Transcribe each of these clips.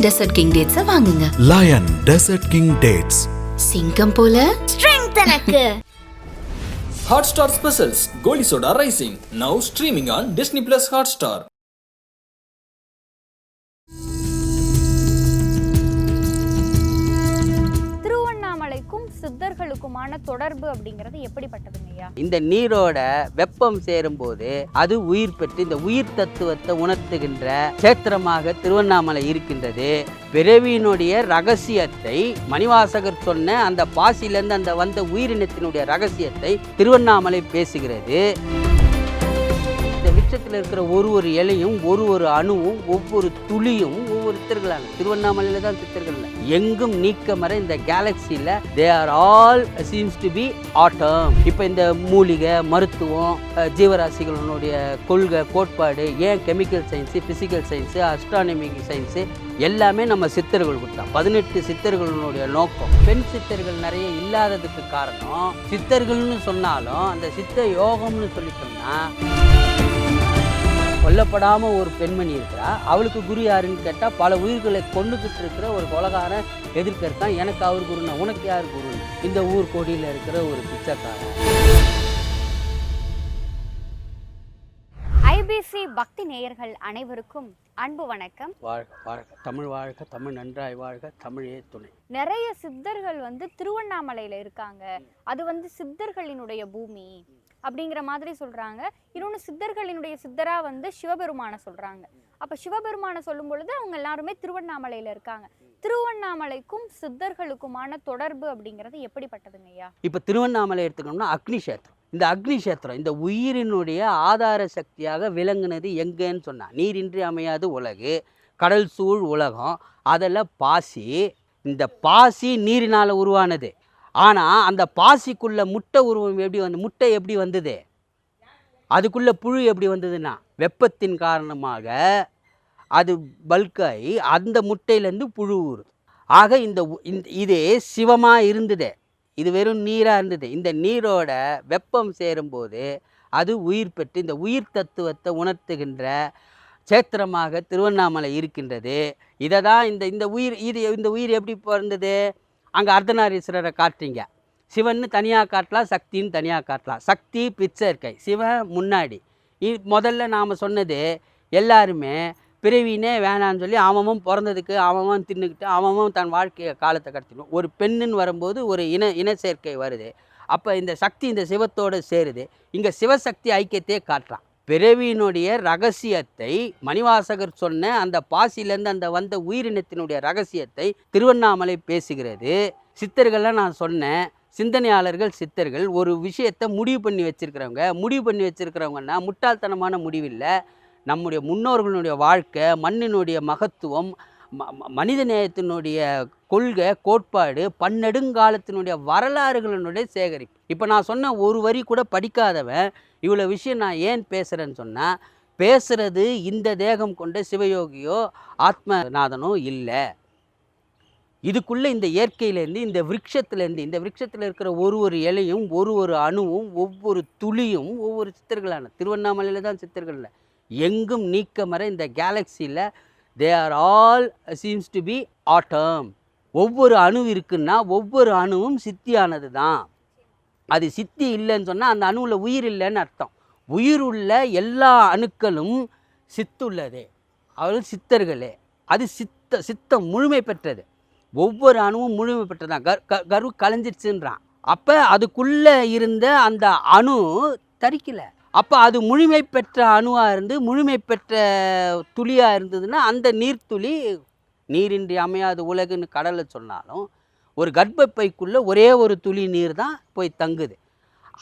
Dessert king டேட்ஸை வாங்குங்க lion dessert king dates சிங்கம் போல ஸ்ட்ரெங்த் எனக்கு Hotstar Specials Goli Soda Rising now streaming on Disney Plus Hotstar. திருவண்ணாமலைக்கும் உயிர்களுக்குமான தொடர்பு அப்படிங்கிறது எப்படிப்பட்டதுங்க ஐயா? இந்த நீரோட வெப்பம் சேரும் போது அது உயிர் பெற்று இந்த உயிர் தத்துவத்தை உணர்த்துகின்ற சேத்திரமாக திருவண்ணாமலை இருக்கின்றது. பிறவியினுடைய ரகசியத்தை மணிவாசகர் சொன்ன அந்த பாசிலிருந்து அந்த வந்த உயிரினத்தினுடைய ரகசியத்தை திருவண்ணாமலை பேசுகிறது. இந்த விருட்சத்தில் இருக்கிற ஒரு ஒரு இலையும் ஒரு ஒரு அணுவும் ஒவ்வொரு துளியும் ஒவ்வொரு சித்தர்களான திருவண்ணாமலையில தான் சித்தர்கள் இல்ல. எங்கும் நீக்கமர இந்த கேலக்சியில் they are all seems to be atom இப்போ இந்த மூலிகை மருத்துவம் ஜீவராசிகளினுடைய ஜீவராசிகளுடைய கொள்கை கோட்பாடு ஏன் chemical science physical science astronomic science எல்லாமே நம்ம சித்தர்கள் கொடுத்தோம் பதினெட்டு சித்தர்களுடைய நோக்கம். பெண் சித்தர்கள் நிறைய இல்லாததுக்கு காரணம் சித்தர்கள்னு சொன்னாலும் அந்த சித்த யோகம்னு சொல்லிட்டோம்னா கொல்லப்படாம ஒரு பெண்மணி இருக்கிறா. அவளுக்கு குரு யாருன்னு கேட்டா பல உயிர்களை கொண்டுகிட்டு இருக்கிற ஒரு கொலகார எதிர்க்க இருக்கான் எனக்கு அவர் குருனா. உனக்கு யார் குரு? இந்த ஊர் கோடியில் இருக்கிற ஒரு பிச்சைக்காரன். ஐபிசி பக்தி நேயர்கள் அனைவருக்கும் அன்பு வணக்கம். வாழ்க வாழ்க. தமிழ் வாழ்க தமிழ் நன்றாய் வாழ்க தமிழே துணை. நிறைய சித்தர்கள் வந்து திருவண்ணாமலையில இருக்காங்க. அது வந்து சித்தர்களினுடைய பூமி. அப்படிங்கிற மாதிரி சொல்கிறாங்க இன்னொன்று சித்தர்களினுடைய சித்தரா வந்து சிவபெருமானை சொல்கிறாங்க அப்போ சிவபெருமானை சொல்லும் பொழுது அவங்க எல்லாருமே திருவண்ணாமலையில் இருக்காங்க. திருவண்ணாமலைக்கும் சித்தர்களுக்குமான தொடர்பு அப்படிங்கிறது எப்படிப்பட்டதுங்க ஐயா? இப்போ திருவண்ணாமலை எடுத்துக்கணும்னா அக்னி சேத்திரம் இந்த அக்னி சேத்திரம் இந்த உயிரினுடைய ஆதார சக்தியாக விளங்குனது எங்கன்னு சொன்னா நீரின்றி அமையாது உலகு கடல் சூழ் உலகம் அதில் பாசி இந்த பாசி நீரினால் உருவானது. ஆனால் அந்த பாசிக்குள்ள முட்டை உருவம் எப்படி வந்து முட்டை எப்படி வந்தது? அதுக்குள்ளே புழு எப்படி வந்ததுன்னா வெப்பத்தின் காரணமாக அது பல்காகி அந்த முட்டையிலேருந்து புழு ஊறுது. ஆக இந்த உ- இந்த- இதே சிவமாக இருந்தது. இது வெறும் நீராக இருந்தது. இந்த நீரோட வெப்பம் சேரும்போது அது உயிர் பெற்று இந்த உயிர் தத்துவத்தை உணர்த்துகின்ற சேத்திரமாக திருவண்ணாமலை இருக்கின்றது. இதை தான் இந்த இந்த உயிர் இது இந்த உயிர் எப்படி பிறந்தது? அங்கே அர்த்தநாரீஸ்வரரை காட்டுறீங்க. சிவன்னு தனியாக காட்டலாம் சக்தின்னு தனியாக காட்டலாம். சக்தி பிச்சை இருக்கை. சிவன் முன்னாடி. இ முதல்ல நாம் சொன்னது எல்லாருமே பிறவினே வேணான்னு சொல்லி அவமும் பிறந்ததுக்கு அவமும் தின்னுக்கிட்டு அவமும் தன் வாழ்க்கையை காலத்தை கடத்திடும். ஒரு பெண்ணுன்னு வரும்போது ஒரு இன இன சேர்க்கை வருது. அப்போ இந்த சக்தி இந்த சிவத்தோடு சேருது. இங்கே சிவசக்தி ஐக்கியத்தையே காட்டுறான். பிறவியினுடைய ரகசியத்தை மணிவாசகர் சொன்ன அந்த பாசிலேருந்து அந்த வந்த உயிரினத்தினுடைய ரகசியத்தை திருவண்ணாமலை பேசுகிறது. சித்தர்கள்லாம் நான் சொன்னேன் சிந்தனையாளர்கள் சித்தர்கள் ஒரு விஷயத்தை முடிவு பண்ணி வச்சிருக்கிறவங்க. முடிவு பண்ணி வச்சிருக்கிறவங்கன்னா முட்டாள்தனமான முடிவில்லை. நம்முடைய முன்னோர்களுடைய வாழ்க்கை மண்ணினுடைய மகத்துவம் ம- ம- மனித நேயத்தினுடைய கொள்கை கோட்பாடு பன்னெடுங்காலத்தினுடைய வரலாறுகளினுடைய சேகரிப்பு. இப்போ நான் சொன்ன ஒரு வரி கூட படிக்காதவன் இவ்வளோ விஷயம் நான் ஏன் பேசுகிறேன்னு சொன்னால் பேசுகிறது இந்த தேகம் கொண்ட சிவயோகியோ ஆத்மநாதனோ இல்லை. இதுக்குள்ளே இந்த இயற்கையிலேருந்து இந்த விரக்ஷத்துலேருந்து இந்த விருட்சத்தில் இருக்கிற ஒரு ஒரு இலையும் ஒரு ஒரு அணுவும் ஒவ்வொரு துளியும் ஒவ்வொரு சித்தர்களான திருவண்ணாமலையில் தான் சித்தர்கள் இல்லை. எங்கும் நீக்கமர இந்த கேலக்சியில் they are all seems to be atom ஒவ்வொரு அணு இருக்குன்னா ஒவ்வொரு அணுவும் சித்தியானது தான் அது சித்தி இல்லைன்னு சொன்னால் அந்த அணுவில் உயிர் இல்லைன்னு அர்த்தம். உயிர் உள்ள எல்லா அணுக்களும் சித்துள்ளதே. அவர்கள் சித்தர்களே. அது சித்த சித்தம் முழுமை பெற்றது. ஒவ்வொரு அணுவும் முழுமை பெற்றதான். கர் க கரு கலைஞ்சிருச்சுன்றான். அப்போ அதுக்குள்ளே இருந்த அந்த அணு தரிக்கலை. அப்போ அது முழுமை பெற்ற அணுவாக இருந்து முழுமை பெற்ற துளியாக இருந்ததுன்னா அந்த நீர்த்துளி நீரின்றி அமையாத உலகுன்னு கடலை சொன்னாலும் ஒரு கர்ப்பப்பைக்குள்ளே ஒரே ஒரு துளி நீர் தான் போய் தங்குது.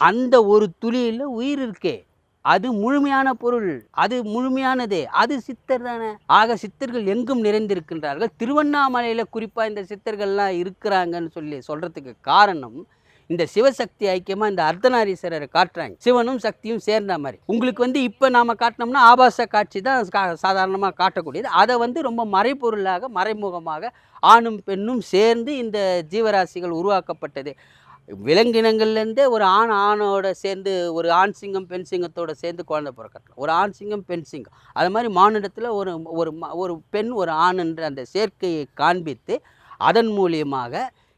அந்த ஒரு துளியில் உயிர் இருக்கே. அது முழுமையான பொருள் அது முழுமையானதே அது சித்தர் தானே. ஆக சித்தர்கள் எங்கும் நிறைந்திருக்கின்றார்கள். திருவண்ணாமலையில் குறிப்பாக இந்த சித்தர்கள்லாம் இருக்கிறாங்கன்னு சொல்லி சொல்கிறதுக்கு காரணம் இந்த சிவசக்தி ஐக்கியமாக இந்த அர்த்தநாரீஸ்வரரை காட்டுறாங்க. சிவனும் சக்தியும் சேர்ந்த மாதிரி. உங்களுக்கு வந்து இப்போ நாம் காட்டினோம்னா ஆபாச காட்சி தான் சாதாரணமாக காட்டக்கூடியது. அதை வந்து ரொம்ப மறைபொருளாக மறைமுகமாக ஆணும் பெண்ணும் சேர்ந்து இந்த ஜீவராசிகள் உருவாக்கப்பட்டது. விலங்கினங்கள்லேருந்தே ஒரு ஆண் ஆணோட சேர்ந்து ஒரு ஆண் சிங்கம் பெண் சிங்கத்தோட சேர்ந்து குழந்தை பிறக்கட்டும். ஒரு ஆண் சிங்கம் பெண் சிங்கம். அது மாதிரி மானிடத்தில் ஒரு ஒரு ஒரு பெண் ஒரு ஆண் என்ற அந்த சேர்க்கையை காண்பித்து அதன் மூலியமாக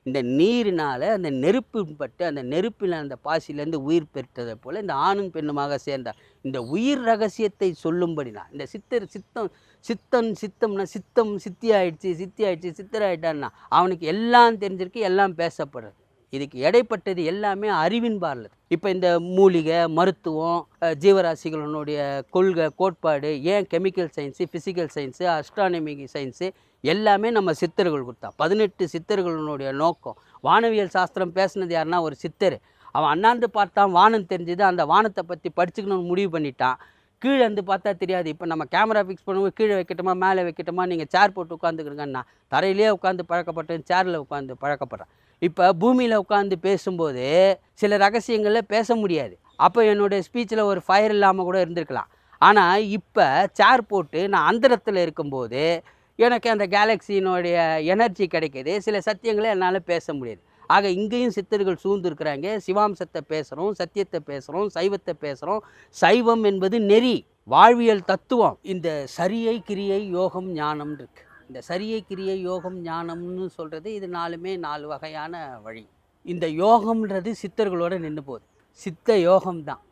இந்த நீரினால் அந்த நெருப்பின்பட்டு பட்டு அந்த நெருப்பில் அந்த பாசிலேருந்து உயிர் பெற்றதை போல் இந்த ஆணும் பெண்ணுமாக சேர்ந்தார். இந்த உயிர் ரகசியத்தை சொல்லும்படி தான் இந்த சித்தர் சித்தம் சித்தன் சித்தம்னா சித்தம் சித்தி ஆயிடுச்சு சித்தி ஆயிடுச்சு சித்தர் ஆயிட்டான்னா அவனுக்கு எல்லாம் தெரிஞ்சிருக்கு எல்லாம் பேசப்படுறது இதுக்கு இடைப்பட்டது எல்லாமே அறிவின் பார்லது. இப்போ இந்த மூலிகை மருத்துவம் ஜீவராசிகளினுடைய கொள்கை கோட்பாடு ஏன் chemical science physical science astronomic science எல்லாமே நம்ம சித்தர்கள் கொடுத்தா. பதினெட்டு சித்தர்களுடைய நோக்கம். வானவியல் சாஸ்திரம் பேசுனது யாருன்னா ஒரு சித்தர். அவன் அண்ணாந்து பார்த்தான் வானம் தெரிஞ்சுது அந்த வானத்தை பற்றி படிச்சுக்கணும்னு முடிவு பண்ணிட்டான். கீழே இருந்து பார்த்தா தெரியாது. இப்போ நம்ம கேமரா ஃபிக்ஸ் பண்ணும்போது கீழே வைக்கட்டுமா மேலே வைக்கட்டுமா நீங்கள் சேர் போட்டு உட்காந்துக்கிறீங்கன்னா தரையிலே உட்காந்து பழக்கப்பட்டேன் சேரில் உட்காந்து பழக்கப்படுறேன். இப்போ பூமியில் உட்காந்து பேசும்போது சில ரகசியங்களில் பேச முடியாது. அப்போ என்னுடைய ஸ்பீச்சில் ஒரு ஃபயர் இல்லாமல் கூட இருந்திருக்கலாம். ஆனால் இப்போ சேர் போட்டு நான் அந்தரத்தில் இருக்கும்போது எனக்கு அந்த கேலக்சியினுடைய எனர்ஜி கிடைக்கிது. சில சத்தியங்களை என்னால் பேச முடியாது. ஆக இங்கேயும் சித்தர்கள் சூழ்ந்துருக்குறாங்க. சிவாம்சத்தை பேசுகிறோம் சத்தியத்தை பேசுகிறோம் சைவத்தை பேசுகிறோம் சைவம் என்பது நெறி வாழ்வியல் தத்துவம். இந்த சரியை கிரியை யோகம் ஞானம் இருக்கு. இந்த சரியை கிரியை யோகம் ஞானம்னு சொல்கிறது இது நாலுமே நாலு வகையான வழி. இந்த யோகம்ன்றது சித்தர்களோட நின்று போகுது. சித்த யோகம் தான்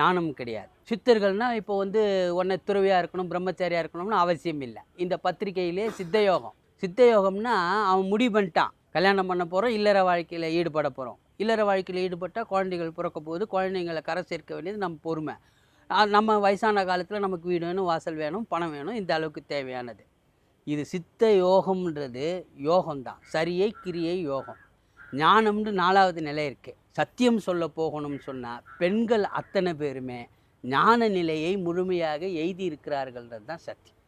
ஞானம் கிடையாது. சித்தர்கள்னால் இப்போ வந்து உன்னை துறவியாக இருக்கணும் பிரம்மச்சாரியாக இருக்கணும்னு அவசியம் இல்லை. இந்த பத்திரிகையிலே சித்த யோகம் சித்த அவன் முடிவு பண்ணிட்டான். கல்யாணம் பண்ண போகிறோம் இல்லற வாழ்க்கையில் ஈடுபட போகிறோம் இல்லற வாழ்க்கையில் ஈடுபட்டால் குழந்தைகள் பிறக்க போது குழந்தைங்களை கரை சேர்க்க வேண்டியது நம்ம பொறுமை. நம்ம வயசான காலத்தில் நமக்கு வீடு வேணும் வாசல் வேணும் பணம் வேணும் இந்த அளவுக்கு தேவையானது. இது சித்த யோகம்ன்றது யோகம்தான். சரியை கிரியை யோகம். ஞானம்னு நாலாவது நிலை இருக்குது சத்தியம் சொல்ல போகணும்னு சொன்னால் பெண்கள் அத்தனை பேருமே ஞான நிலையை முழுமையாக எய்தி இருக்கிறார்கள்ன்றது தான் சத்தியம்.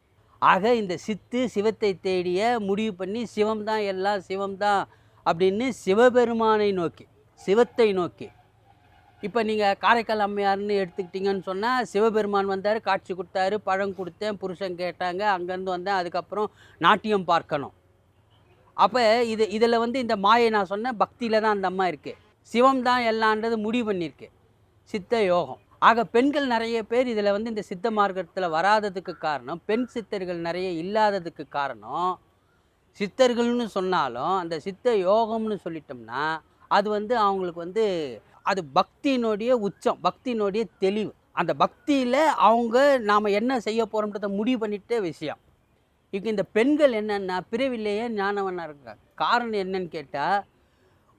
ஆக இந்த சித்து சிவத்தை தேடிய முடிவு பண்ணி சிவம் தான் எல்லாம் சிவம் தான் அப்படின்னு சிவபெருமானை நோக்கி சிவத்தை நோக்கி. இப்போ நீங்கள் காரைக்கால் அம்மையார்னு எடுத்துக்கிட்டிங்கன்னு சொன்னால் சிவபெருமான் வந்தார் காட்சி கொடுத்தாரு பழம் கொடுத்தேன் புருஷன் கேட்டாங்க அங்கேருந்து வந்தேன் அதுக்கப்புறம் நாட்டியம் பார்க்கணும். அப்போ இது இதில் வந்து இந்த மாயை நான் சொன்னேன் பக்தியில் தான் அந்த அம்மா இருக்குது சிவம் தான் எல்லான்றது முடிவு பண்ணியிருக்கு. சித்த யோகம். ஆக பெண்கள் நிறைய பேர் இதில் வந்து இந்த சித்த மார்க்கத்தில் வராததுக்கு காரணம் பெண் சித்தர்கள் நிறைய இல்லாததுக்கு காரணம் சித்தர்கள்னு சொன்னாலும் அந்த சித்த யோகம்னு சொல்லிட்டோம்னா அது வந்து அவங்களுக்கு வந்து அது பக்தியினுடைய உச்சம் பக்தியினுடைய தெளிவு. அந்த பக்தியில் அவங்க நாம் என்ன செய்ய போகிறோம்ன்றத முடிவு பண்ணிட்டே விஷயம். இப்போ இந்த பெண்கள் என்னென்னா பிறவிலேயே ஞானவனாக இருக்காங்க. காரணம் என்னன்னு கேட்டால்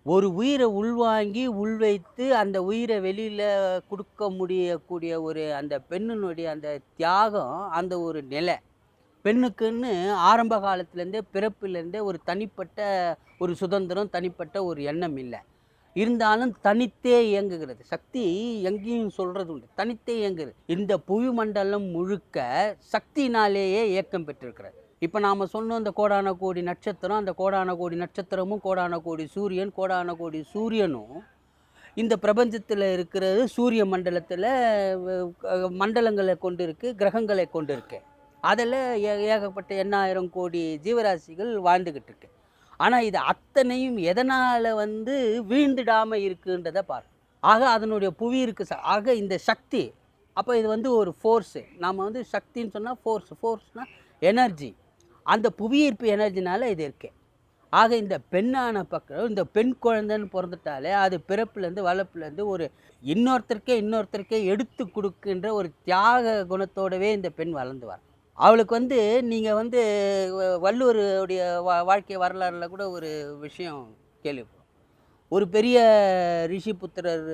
ஒரு உயிரை உள்வாங்கி உள்வைத்து அந்த உயிரை வெளியில் கொடுக்க முடியக்கூடிய ஒரு அந்த பெண்ணினுடைய அந்த தியாகம் அந்த ஒரு நிலை. பெண்ணுக்குன்னு ஆரம்ப காலத்துலேருந்தே பிறப்புலேருந்தே ஒரு தனிப்பட்ட ஒரு சுதந்திரம் தனிப்பட்ட ஒரு எண்ணம் இல்லை. இருந்தாலும் தனித்தே இயங்குகிறது. சக்தி எங்கேயும் சொல்கிறது உண்டு. தனித்தே இயங்குகிறது. இந்த புவி மண்டலம் முழுக்க சக்தினாலேயே இயக்கம் பெற்றிருக்கிறது. இப்போ நாம் சொன்னோம் இந்த கோடான கோடி நட்சத்திரம் அந்த கோடான கோடி நட்சத்திரமும் கோடான கோடி சூரியன் கோடான கோடி சூரியனும் இந்த பிரபஞ்சத்தில் இருக்கிறது சூரிய மண்டலத்தில் மண்டலங்களை கொண்டு இருக்கு கிரகங்களை கொண்டு இருக்கு. அதில் ஏ- ஏகப்பட்ட எண்ணாயிரம் கோடி ஜீவராசிகள் வாழ்ந்துக்கிட்டு இருக்கு. ஆனால் இது அத்தனையும் எதனால் வந்து வீழ்ந்துடாமல் இருக்குன்றதை பார். ஆக அதனுடைய புவி இருக்கு ச- ஆக இந்த சக்தி அப்போ இது வந்து ஒரு ஃபோர்ஸு நாம் வந்து சக்தின்னு சொன்னால் ஃபோர்ஸ் ஃபோர்ஸ்னால் எனர்ஜி அந்த புவியீர்ப்பு எனர்ஜினால் இது இருக்கு. ஆக இந்த பெண்ணான பக்கம் இந்த பெண் குழந்தைன்னு பிறந்துட்டாலே அது பிறப்புலேருந்து வளர்ப்புலேருந்து ஒரு இன்னொருத்தருக்கே இன்னொருத்தருக்கே எடுத்து கொடுக்கின்ற ஒரு தியாக குணத்தோடவே இந்த பெண் வளர்ந்து வர அவளுக்கு வந்து நீங்கள் வந்து வ- வள்ளுவருடைய வா வாழ்க்கை வரலாறுல கூட ஒரு விஷயம் கேள்விப்படும் ஒரு பெரிய ரிஷி புத்திரர்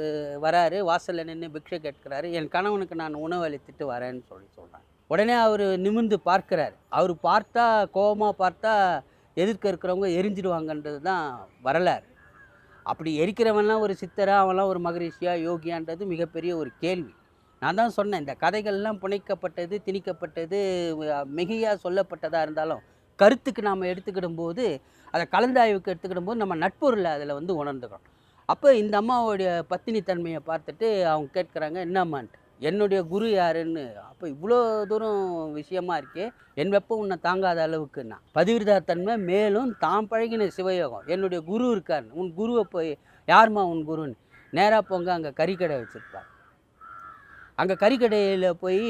வராரு வாசலில் நின்று பிக்ஷை கேட்கிறாரு என் கணவனுக்கு நான் உணவு அளித்துட்டு வரேன்னு சொல்லி சொல்கிறாங்க உடனே அவர் நிமிர்ந்து பார்க்குறாரு. அவர் பார்த்தா கோபமாக பார்த்தா எதிர்க்க இருக்கிறவங்க எரிஞ்சிடுவாங்கன்றது தான் வரலாறு. அப்படி எரிக்கிறவன்லாம் ஒரு சித்தரா அவன்லாம் ஒரு மகரிஷியா யோகியான்றது மிகப்பெரிய ஒரு கேள்வி. நான் தான் சொன்னேன் இந்த கதைகள்லாம் புனைக்கப்பட்டது திணிக்கப்பட்டது மிகையாக சொல்லப்பட்டதாக இருந்தாலும் கருத்துக்கு நாம் எடுத்துக்கிடும் போது அதை கலந்தாய்வுக்கு எடுத்துக்கிடும் போது நம்ம நட்பொருளை அதில் வந்து உணர்ந்துக்கிறோம். அப்போ இந்த அம்மாவுடைய பத்தினி தன்மையை பார்த்துட்டு அவங்க கேட்குறாங்க என்னம்மான்ட்டு என்னுடைய குரு யாருன்னு? அப்போ இவ்வளோ தூரம் விஷயமா இருக்கே என் வெப்பம் உன்னை தாங்காத அளவுக்குன்னா. பதிவிரதா தன்மை மேலும் தான் பழகின சிவயோகம் என்னுடைய குரு இருக்காருன்னு உன் குருவை போய் யாருமா உன் குருன்னு? நேராக போங்க அங்கே கறிக்கடை வச்சுருப்பார் அங்கே கறிக்கடையில் போய்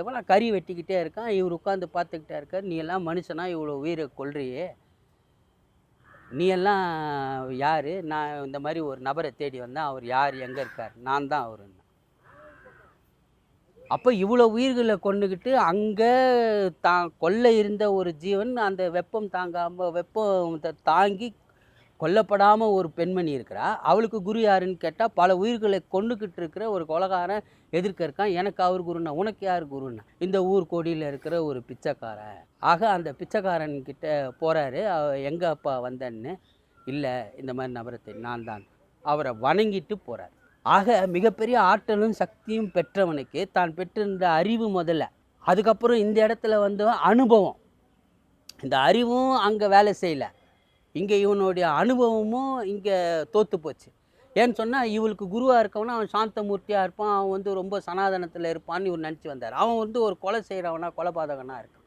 எவ்வளோ கறி வெட்டிக்கிட்டே இருக்கான். இவர் உட்காந்து பார்த்துக்கிட்டே இருக்கார். நீ எல்லாம் மனுஷனா இவ்வளோ உயிரை கொள்றியே நீ எல்லாம் யார்? நான் இந்த மாதிரி ஒரு நபரை தேடி வந்தேன் அவர் யார்? எங்கே இருக்கார்? நான் தான் அவர் அப்போ இவ்வளோ உயிர்களை கொண்டுக்கிட்டு அங்கே தான் கொல்ல இருந்த ஒரு ஜீவன் அந்த வெப்பம் தாங்காமல் வெப்பம் தாங்கி கொல்லப்படாமல் ஒரு பெண்மணி இருக்கிறா அவளுக்கு குரு யாருன்னு கேட்டால் பல உயிர்களை கொண்டுக்கிட்டு இருக்கிற ஒரு கொலகாரன் எதிர்க்க இருக்கான். எனக்கு அவர் குருண்ணா உனக்கு யார் குருண்ணா இந்த ஊர் கோடியில் இருக்கிற ஒரு பிச்சைக்காரன் ஆக அந்த பிச்சைக்காரன் கிட்ட போகிறாரு எங்கே அப்பா வந்தேன்னு. இல்லை இந்த மாதிரி நபரத்தை நான் தான். அவரை வணங்கிட்டு போகிறார் ஆக மிகப்பெரிய ஆற்றலும் சக்தியும் பெற்றவனுக்கு தான் பெற்றிருந்த அறிவு முதல்ல. அதுக்கப்புறம் இந்த இடத்துல வந்து அனுபவம். இந்த அறிவும் அங்கே வேலை செய்யலை. இங்கே இவனுடைய அனுபவமும் இங்கே தோற்று போச்சு. ஏன்னு சொன்னால் இவளுக்கு குருவாக இருக்கவனா அவன் சாந்தமூர்த்தியாக இருப்பான் அவன் வந்து ரொம்ப சனாதனத்தில் இருப்பான்னு இவர் நினச்சி வந்தார். அவன் வந்து ஒரு கொலை செய்கிறவனா கொலைபாதகனாக இருக்கான்.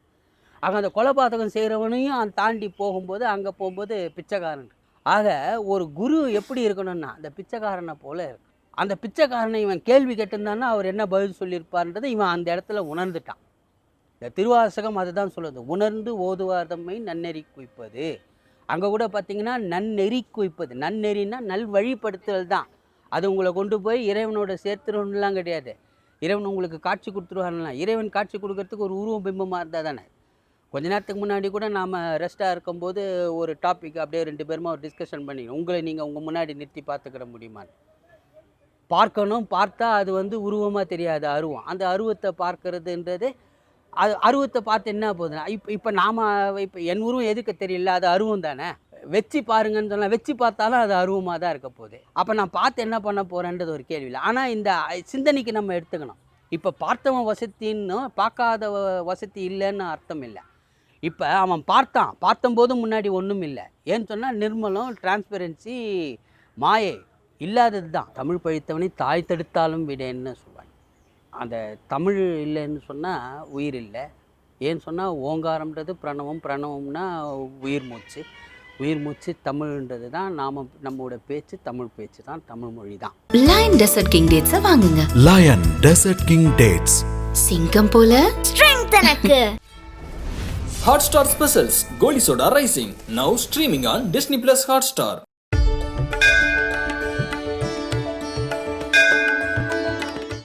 ஆக அந்த கொலைபாதகம் செய்கிறவனையும் அவன் தாண்டி போகும்போது அங்கே போகும்போது பிச்சைக்காரன். ஆக ஒரு குரு எப்படி இருக்கணும்னா அந்த பிச்சைக்காரனை போல இருக்கும் அந்த பிச்சைக்காரனை இவன் கேள்வி கேட்டிருந்தான்னா அவர் என்ன பதில் சொல்லியிருப்பார்ன்றதை இவன் அந்த இடத்துல உணர்ந்துட்டான். இந்த திருவாசகம் அதுதான் சொல்லுது உணர்ந்து ஓதுவார் தம்மை நன்னெறி குவிப்பது. அங்கே கூட பார்த்தீங்கன்னா நன்னெறி குவிப்பது. நன்னெறின்னா நல் வழிப்படுத்துதல் தான். அது உங்களை கொண்டு போய் இறைவனோட சேர்த்துறோம்லாம் கிடையாது. இறைவன் உங்களுக்கு காட்சி கொடுத்துருவாருலாம் இறைவன் காட்சி கொடுக்கறதுக்கு ஒரு உருவம் பிம்பமாக இருந்தால் தானே. கொஞ்ச நேரத்துக்கு முன்னாடி கூட நாம் ரெஸ்ட்டாக இருக்கும்போது ஒரு டாபிக் அப்படியே ரெண்டு பேருமா ஒரு டிஸ்கஷன் பண்ணி உங்களை நீங்கள் உங்கள் முன்னாடி நிறுத்தி பார்த்துக்கிட முடியுமான்னு பார்க்கணும் பார்த்தா அது வந்து உருவமாக தெரியாது அருவம். அந்த அருவத்தை பார்க்கறதுன்றது அது அருவத்தை பார்த்து என்ன போகுதுன்னா இப்போ இப்போ நாம் இப்போ என் உருவம் எதுக்கு தெரியல அது அருவம் தானே. வச்சு பாருங்கன்னு சொன்னால் வச்சு பார்த்தாலும் அது அருவமாக தான் இருக்க போகுது. அப்போ நான் பார்த்து என்ன பண்ண போகிறேன்றது ஒரு கேள்வி இல்லை. ஆனால் இந்த சிந்தனைக்கு நம்ம எடுத்துக்கணும். இப்போ பார்த்தவன் வசத்தின்னும் பார்க்காத வ- வசதி இல்லைன்னு அர்த்தம் இல்லை. இப்போ அவன் பார்த்தான். பார்த்தம்போது முன்னாடி ஒன்றும் இல்லை. ஏன்னு சொன்னால் நிர்மலம் டிரான்ஸ்பெரன்சி மாயை இல்லாதது தான் தமிழ் பழித்தவனை தாய் தடுத்தாலும் விடேன்னு சொல்லுவான் அந்த தமிழ் இல்லைன்னு சொன்னால் உயிர் இல்லை. ஏன்னு சொன்னால் ஓங்காரம்ன்றது பிரணவம் பிரணவம்னா உயிர் மூச்சு. உயிர் மூச்சு தமிழ்ன்றது தான் நாம் நம்மளோட பேச்சு தமிழ் பேச்சு தான் தமிழ் மொழி தான். லயன் டெசர்ட் கிங் டேட்ஸ வாங்குங்க. Lion Desert King Dates. சிங்கம் போல? Hotstar Specials Goli Soda Rising. Now streaming on Disney Plus Hotstar.